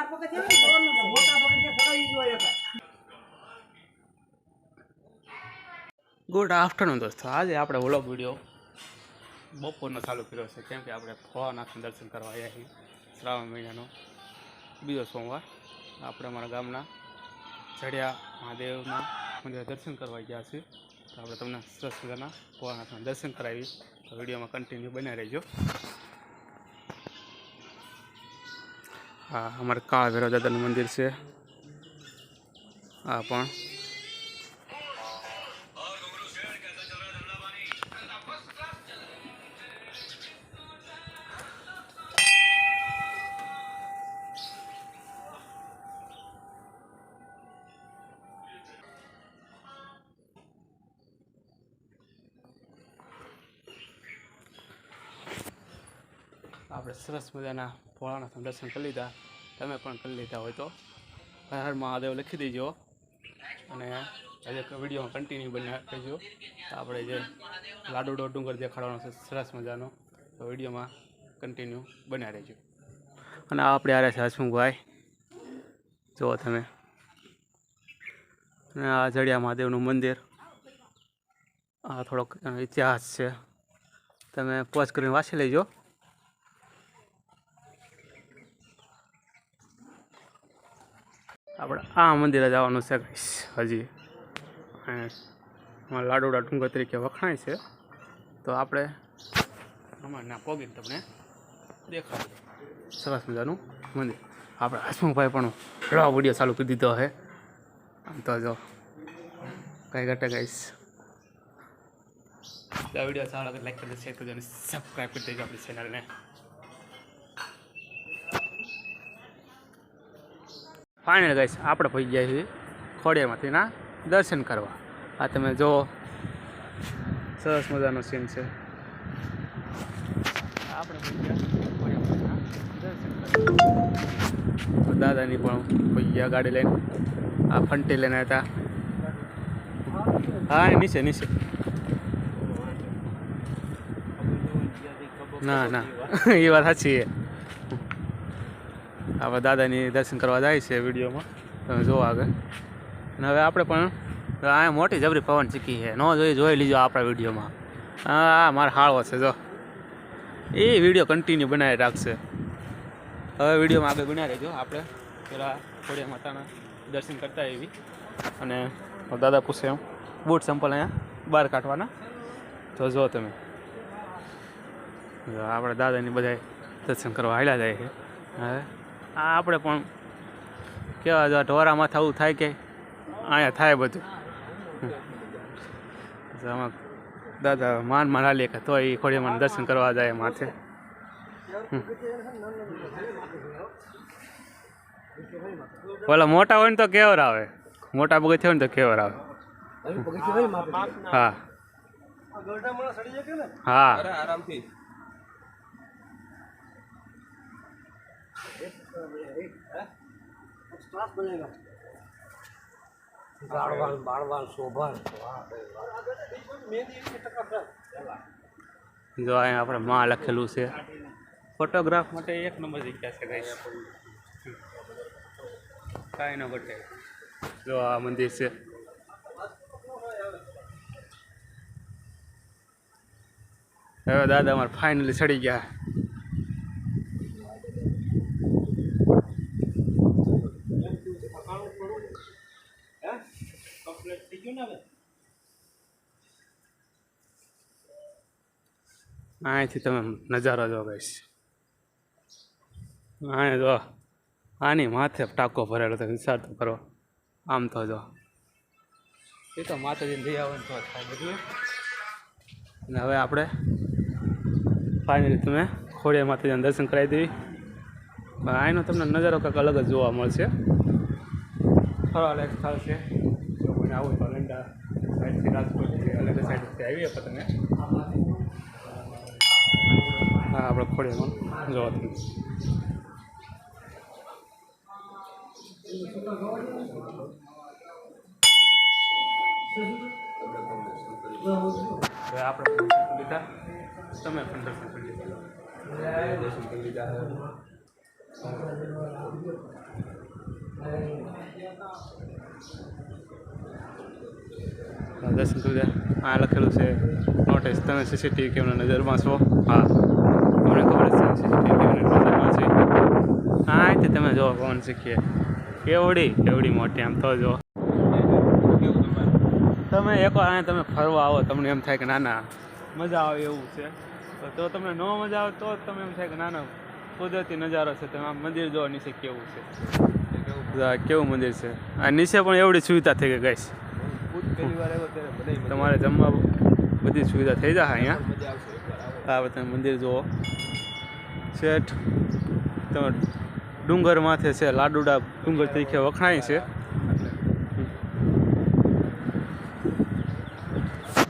ચાર પગથિયા ને તો મોટા પગથિયા ચડાવી જોઈએ ગુડ આફ્ટરનૂન દોસ્તો. આજે આપણે ઓલો વીડિયો બપોરનો ચાલુ કર્યો છે. કેમ કે આપણે ભોળાનાથના દર્શન કરવા આવ્યા છીએ શ્રાવણ મહિનાનો બીજો સોમવાર. આપણે અમારા ગામના જડિયા મહાદેવના મંદિરે દર્શન કરવા ગયા છીએ. તો આપણે તમને સરસ મજાના ભોળાનાથના દર્શન કરાવી તો વિડીયોમાં કન્ટિન્યુ બન્યા રહેજો. હા અમારે કાળ ભૈરવ દાદાનું મંદિર છે. આ પણ. આપણે સરસ મજાના ભોળાનાથના દર્શન કરી લીધા. તમે પણ કરી લીધા હોય તો. હર હર મહાદેવ લખી દેજો. અને આજે વિડીયોમાં કન્ટિન્યુ બની રહેજો આપણે જે લાડુડો ડુંગર દેખાડવાનો છે, સરસ મજાનો. તો વિડીયોમાં કન્ટિન્યુ બન્યા રહેજો. અને આપણે આરે છે હસમુખભાઈ. જુઓ તમે. અને આ જડિયા મહાદેવનું મંદિર. આ થોડોક ઇતિહાસ છે. તમે પોઝ કરીને વાંચી લેજો. આપણે આ મંદિરે જવાનું છે હજી. લાડુડા ડુંગર તરીકે વખણાય છે. તો આપણે હમણાં પોગીને તમને દેખાડું. સરસ મજાનું મંદિર. આપણે હસમુખભાઈ પણ રવા વીડિયો ચાલુ કરી દીધો હે આમ તો જો, કઈ ઘટે ગાઈશ આ વીડિયો સારો લાગે લાઈક કરી દેજો કરી દેજો અને સબસ્ક્રાઈબ કરી દેજો આપણી ચેનલને ફાઇનલ ગઈશ આપણે પહોંચી ગયા છીએ ખોડિયારમાંથી. ના, દર્શન કરવા. આ તમે જો સરસ મજાનો સીન છે. આપણે દાદાની પણ પહોંચી ગયા ગાડી લઈને. આ ફંટી લઈને હતા. હા નીચે નીચે. ના ના. એ વાત સાચી છે. આપણે દાદાની દર્શન કરવા જાય છે વિડીયોમાં. તમે જુઓ આગળ. અને હવે આપણે પણ આ મોટી જબરી પવન ચીકી છે. ન જોઈ જોઈ લીજો આપણા વિડીયોમાં. હા મારે હાળવો છે, જો. એ વીડિયો કન્ટિન્યુ બનાવી રાખશે. હવે વિડીયોમાં આગળ બનાવી રહેજો આપણે. પેલા ખોડિયા માતાના દર્શન કરતા એવી અને દાદા પૂછે એમ, બૂટ સંપલ અહીંયા બહાર કાઢવાના? તો જો તમે. આપણે દાદાની બધા દર્શન કરવા હાલ્યા જાય છે. હવે આ આપણે પણ. કેવા જો ઢોરામાં થવું થાય કે? અહીંયા થાય બધું. દાદા માન માન લે કે તો એ ખોડિયામાં દર્શન કરવા જાય માથે. ઓલા મોટા હોય ને તો કેવર આવે. મોટા પગથિયા હોય ને તો કેવર આવે. હા. હા. બાળવાન બાળવાન શોભાન. જો અહીંયા આપણે માં લખેલું છે. ફોટોગ્રાફ માટે એક નંબર જગ્યા છે ગાઈસ કાંઈ ન ઘટે. જો આ મંદિર છે. હવે દાદા અમારે ફાઇનલી ચડી ગયા. અહીંથી તમે નજારો જો કહીશ અહીંયા જો આની માથે ટાંકો ભરેલો તો વિચાર તો કરો. આમ તો જો. એ તો માતાજીને લઈ આવે તો થાય બધું. અને હવે આપણે ફાઇનલી તમે ખોડિયા માતાજીના દર્શન કરાવી દેવી. પણ અહીંનો તમને નજારો કંઈક અલગ જ જોવા મળશે. ફરવા લાયક સ્થળ છે. જો કોઈને આવું તો લંડા સાઈડથી રાજકોટથી અલગ સાઈડથી આવી શકો તમે હા, આપણે ખોડિયામાં જોવાથી આપણે પણ દર્શન લીધા. તમે પણ દર્શન કરી દર્શન કરી લીધા. હા, દર્શન આ લખેલું છે નોટિસ તમે સીસીટીવી કેમેરા નજરમાં છો? હા. તમને ખબર છે સીસીટીવી નજરમાં છે. હા તે તમે જો કોણ શીખીએ? કેવડી કેવડી મોટી આમ તો જો તમે એકવાર અહીંયા તમે ફરવા આવો તમને એમ થાય કે ના ના મજા આવે એવું છે. તો- તમને ન મજા આવે તો તમે એમ થાય કે ના ના કુદરતી નજારો છે. તમે મંદિર જોવા નીચે કેવું છે? આ કેવું મંદિર છે? આ નીચે પણ એવડી સુવિધા થઈ ગઈ ગઈશ પહેલી વાર આવ્યો ત્યારે તમારે જમવા બધી સુવિધા થઈ જાય અહીંયા. આ તમે મંદિર જુઓ. શેઠ તમે ડુંગર માથે છે લાડુડા ડુંગર તરીકે વખણાય છે.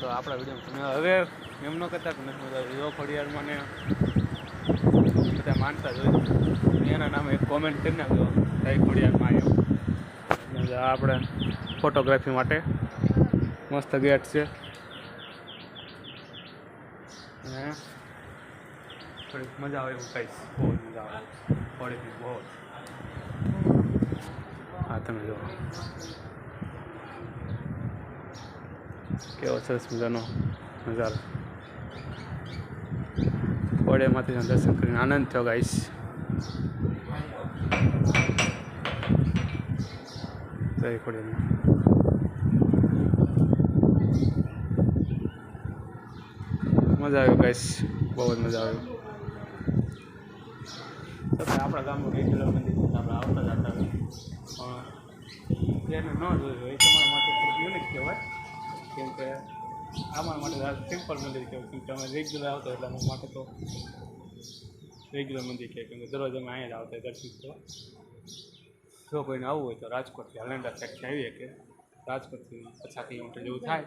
તો આપણા વીડિયો હવે એમ ન કરતા મજા આવી. ને બધા માનતા જ હોય. એના નામે એક કોમેન્ટ કરી નાખજો. જય ખોડિયારમાં એમ આપણે ફોટોગ્રાફી માટે. મસ્ત ગેટ છે. થોડીક મજા આવે એવું કહીશ બહુ જ મજા આવે. બહુ હા, તમે જુઓ. કેવો સરસ મજાનો નજારો. ફોડેમાંથી દર્શન કરીને આનંદ થયો ગાઈશ જય ખોડિયામાં મજા આવી ગાઈસ બહુ જ મજા આવી. આપણા ગામનું રેગ્યુલર મંદિર આપણે આવતા જ હતા પણ જેને ન જોયું એ તમારા માટે યુનિક કહેવાય. કેમ કે અમારા માટે સિમ્પલ મંદિર કહેવાય. કેમ કે અમે રેગ્યુલર આવતા એટલે અમારા માટે તો રેગ્યુલર મંદિર કહેવાય. કેમ કે દરરોજ અમે અહીંયા જ આવતા દર્શન કરવા. જો કોઈને આવવું હોય તો રાજકોટથી હલેન્ડા સાઈડથી આવીએ કે રાજકોટથી પચાસ કિલોમીટર જેવું થાય.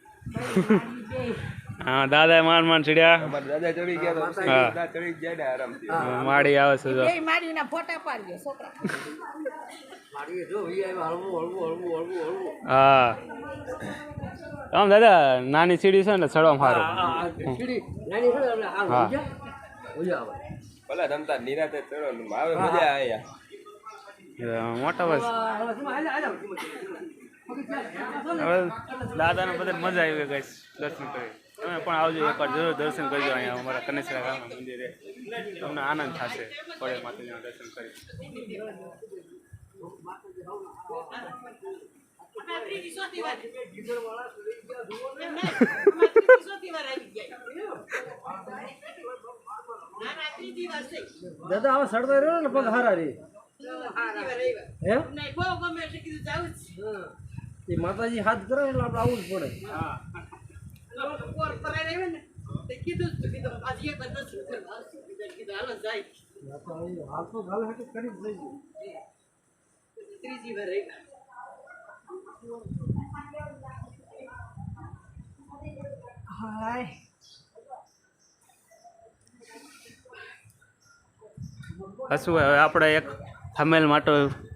હા દાદા માન માન ચડ્યા. દાદા ચડી ગયા તો દાદા ચડી ગયા ને આરામથી. માડી આવે છે જો. બે મારીના ફોટા પાડજો છોકરા. માડી જો હળવું હળવું હળવું હળવું હળવું. હા. આમ દાદા નાની સીડી છે ને ચડવા સારું સીડી નાની છે ને એટલે આ હા. ઊંઝા? ઊંઝા આવે. ભલા ધમતા નિરાતે ચડો ને આવે મજા આયા મોટા બસ હવે- દાદાને બધે મજા આવી ગઈ દર્શન કરી. તમે પણ આવજો એકવાર જરૂર દર્શન કરજો અહીંયા અમારા કનેસરા ગામના મંદિરે. તમને આનંદ થશે પડે માતાજીના દર્શન કરી. દાદા હવે સડતો રહ્યો ને પગ હારા રે હે. એ માતાજી હાથ કરે એટલે આપણે આવવું જ પડે. હાથ તો ગાલ હાથે કરી જ લઈ હશું હવે આપણે એક થમેલ માટે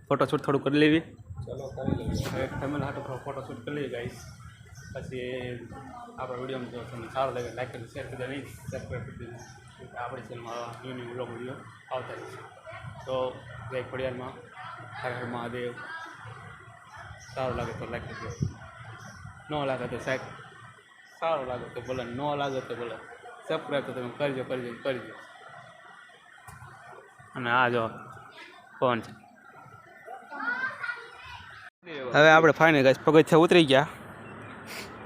ફોટોશૂટ થોડું કરી લેવી. ચલો, કરી લઈએ. એક હાટો થોડો ફોટોશૂટ કરી લઈએ ગાઈશ પછી આપણા વિડીયોમાં જો તમને સારું લાગે લાઈક કરી શેર કરી નહીં સબસ્ક્રાઈબ કરી દીધું આપણી ચેનલમાં ન્યૂ ન્યૂ બ્લોગ વીડિયો આવતા રહેશે. તો જય ખોડિયારમાં, હર હર મહાદેવ. સારું લાગે તો લાઈક કરજો. ન લાગે તો સાહેબ, સારું લાગે તો ભલે, ન લાગે તો ભલે. સબસ્ક્રાઈબ તો તમે કરજો કરજો કરજો. અને આ જો ફોન છે. હવે આપણે ફાઇનલ ગાઈસ પગથિયા ઉતરી ગયા.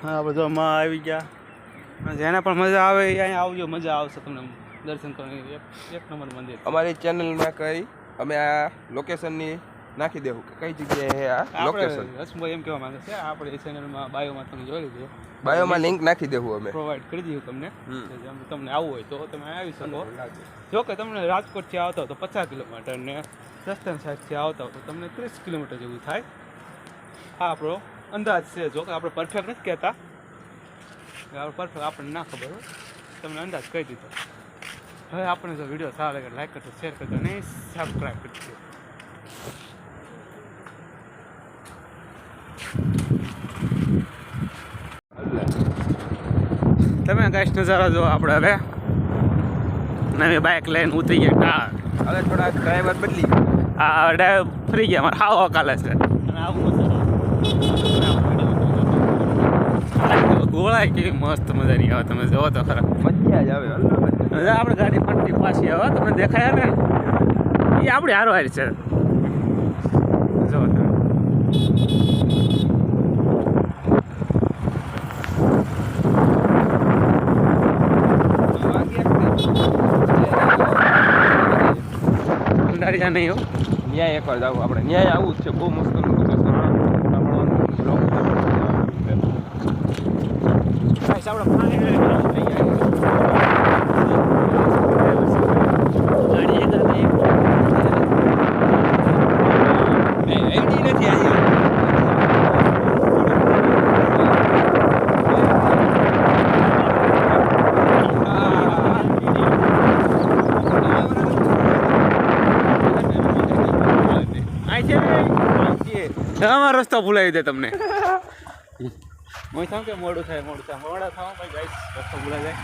હા બધો માં આવી ગયા. જેને પણ મજા આવે એ અહીંયા આવજો મજા આવશે તમને દર્શન કરવાની. એક નંબર મંદિર. અમારી ચેનલમાં કઈ અમે આ લોકેશનની નાખી દેવું. કે કઈ જગ્યાએ આ લોકેશન હસમભાઈ એમ કહેવા માંગે છે આપણે ચેનલમાં બાયોમાં તમે જોઈ લીધું. બાયોમાં લિંક નાખી દેવું અમે. પ્રોવાઈડ કરી દઈએ તમને. જેમ તમને આવવું હોય તો તમે આવી શકો. જો કે તમને રાજકોટથી આવતા હો તો પચાસ કિલોમીટર ને સસ્તન સાઈડથી આવતા હો તો તમને ત્રીસ કિલોમીટર જેવું થાય. આ આપણો અંદાજ છે જો કે આપણે પરફેક્ટ નથી કહેતા. આપણે પરફેક્ટ આપણને ના ખબર હોય. તમને અંદાજ કહી દીધો. હવે આપણે જો વીડિયો સારો લાગે લાઈક કરજો શેર કરજો અને સબસ્ક્રાઈબ કરજો તમે ગાઈસ નજારા જો આપણે હવે. નવી બાઇક લઈને ઉતરી ગયા. ટાર હવે થોડા ડ્રાઈવર બદલી. આ ડ્રાઈવર ફરી ગયા. મારે હાવ કાલે છે. ગોળાય કેવી મસ્ત મજાની આવે તમે જોવો તો ખરા. મજા જ આવે આપણે ગાડી ફરતી પાછી આવે તમને દેખાય ને? એ આપણી હારો હારી છે. જો નહીં હો. ન્યાય એકવાર જાવ આપણે. ન્યાય આવું જ છે બહુ મસ્ત અમારો રસ્તો ભૂલાવી દે તમને. હું થામ કે મોડું થાય મોડું થાય. મોડા થવા ભાઈ ગાઈસ રસ્તો ભૂલા જાય.